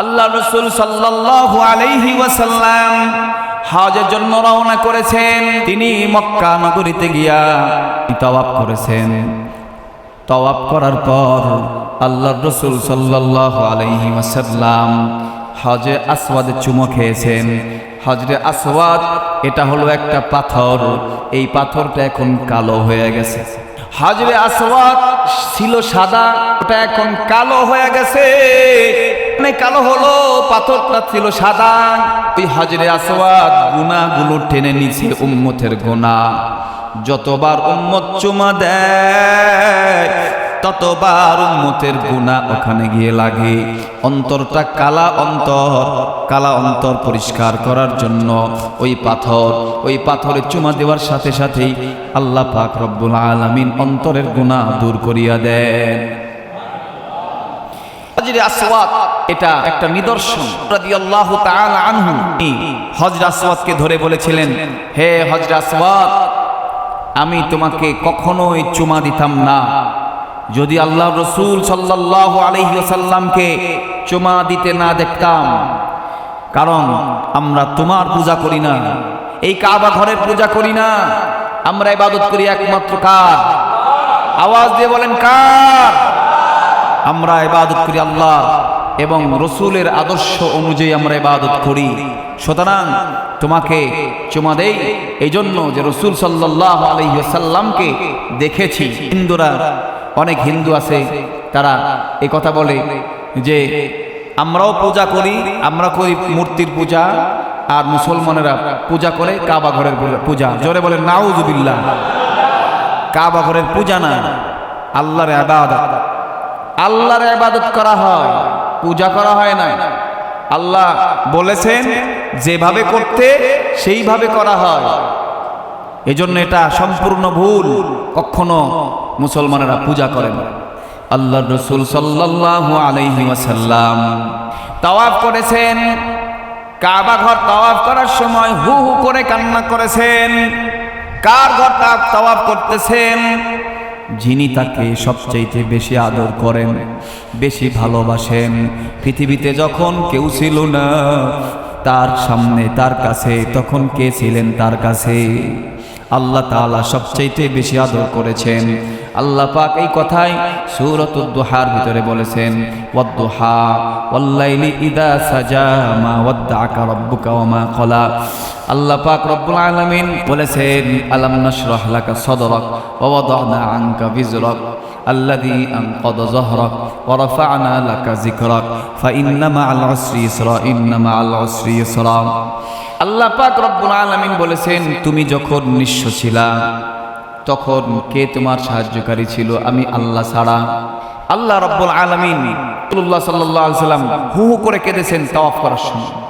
আল্লাহ রসুল সাল্লাল্লাহু আলাইহি ওয়াসাল্লাম হজের জন্য রওনা করেছেন। তিনি মক্কা নগরীতে গিয়া তওয়াব করেছেন। তওয়াব করার পর আল্লাহ রসুল সাল্লাল্লাহু আলাইহি ওয়াসাল্লাম হজে আসওয়াদে চুমো খেয়েছেন। হজরে আসওয়াদ, এটা হলো একটা পাথর। এই পাথরটা এখন কালো হয়ে গেছে। হজরে আসওয়াদ ছিল সাদা, ওটা এখন কালো হয়ে গেছে। মানে কালো হলো, পাথরটা ছিল সাদা। ওই হাজরে আসওয়াদ গুনাহগুলো টেনে নিছে উম্মতের গোনা। যতবার উম্মত চুমা দেয়, ততবার উম্মতের গুণা ওখানে গিয়ে লাগে। অন্তরটা কালা অন্তর কালা অন্তর পরিষ্কার করার জন্য ওই পাথর, ওই পাথরে চুমা দেওয়ার সাথে সাথেই আল্লাহ পাক রব্বুল আলামিন অন্তরের গুণা দূর করিয়া দেন। এটা একটা ধরে বলেছিলেন হজরে আমি তোমাকে কখনোই চুমা দিতাম না। যদি আল্লাহ রসুল সাল্লাল্লাহু আলাইহি ওয়াসাল্লামকে চুমা দিতে না দেখতাম, কারণ আমরা তোমার পূজা করি না, এই কাবা ঘরের পূজা করি না, আমরা ইবাদত করি একমাত্র কার? আওয়াজ দিয়ে বলেন কার? আমরা ইবাদত করি আল্লাহ এবং রসুলের আদর্শ অনুযায়ী আমরা ইবাদত করি। সুতরাং তোমাকে চুমা দেই এই জন্য যে রসুল সাল্লাহ আলহিসাল্লামকে দেখেছি। হিন্দুরা অনেক হিন্দু আছে, তারা এই কথা বলে যে আমরাও পূজা করি, আমরা করি মূর্তির পূজা, আর মুসলমানেরা পূজা করে কাবা ঘরের পূজা জোরে বলে নাউজুবিল্লাহ। কাবা ঘরের পূজা না, আল্লাহর আবাদত। আল্লাহর আবাদত করা হয়, পূজা করা হয় না। আল্লাহ বলেছেন, যেভাবে করতে সেইভাবে করা হয়। এজন্য এটা সম্পূর্ণ ভুল, কখনো মুসলমানেরা পূজা করেন। আল্লাহ রসুল সাল্লাল্লাহু আলাইহি ওয়াসাল্লাম তাওয়াফ করেছেন। কাবা ঘর তাওয়াফ করার সময় হু হু করে কান্না করেছেন। কার ঘরটা তাওয়াফ করতেছেন? যিনি তাকে সবচাইতে বেশি আদর করেন, বেশি ভালোবাসেন। পৃথিবীতে যখন কেউ ছিল না, তার সামনে, তার কাছে, তখন কে ছিলেন তার কাছে? আল্লাহ তাআলা সবচাইতে বেশি আদর করেছেন। আল্লাহ পাক এই কথাই সূরাত দুহার ভিতরে বলেছেন ওয়াদ্দুহা ওয়াল্লাইলি ইদা সাজা মা ওয়াদ্দাআকা রাব্বুকা ওয়া মা ক্বালা আল্লাহ পাক রব্বুল আলামিন বলেছেন আলাম নাশরাহ লাকা সাদরাক ওয়া ওয়াদানা আনকা বিজরাক الذي أنقض ظهرك ورفعنا لك ذكرك فإن مع العسر يسرا إن مع العسر يسرا আল্লাহ পাক রব্বুল আলামিন বলেছেন তুমি যখন নিঃস্ব ছিলা তখন কে তোমার সাহায্যকারী ছিল? আমি আল্লাহ ছাড়া। আল্লাহ রব্বুল আলমিন সাল্লাম হু হু করে কেঁদেছেন, তাওয়াফ করার সময়।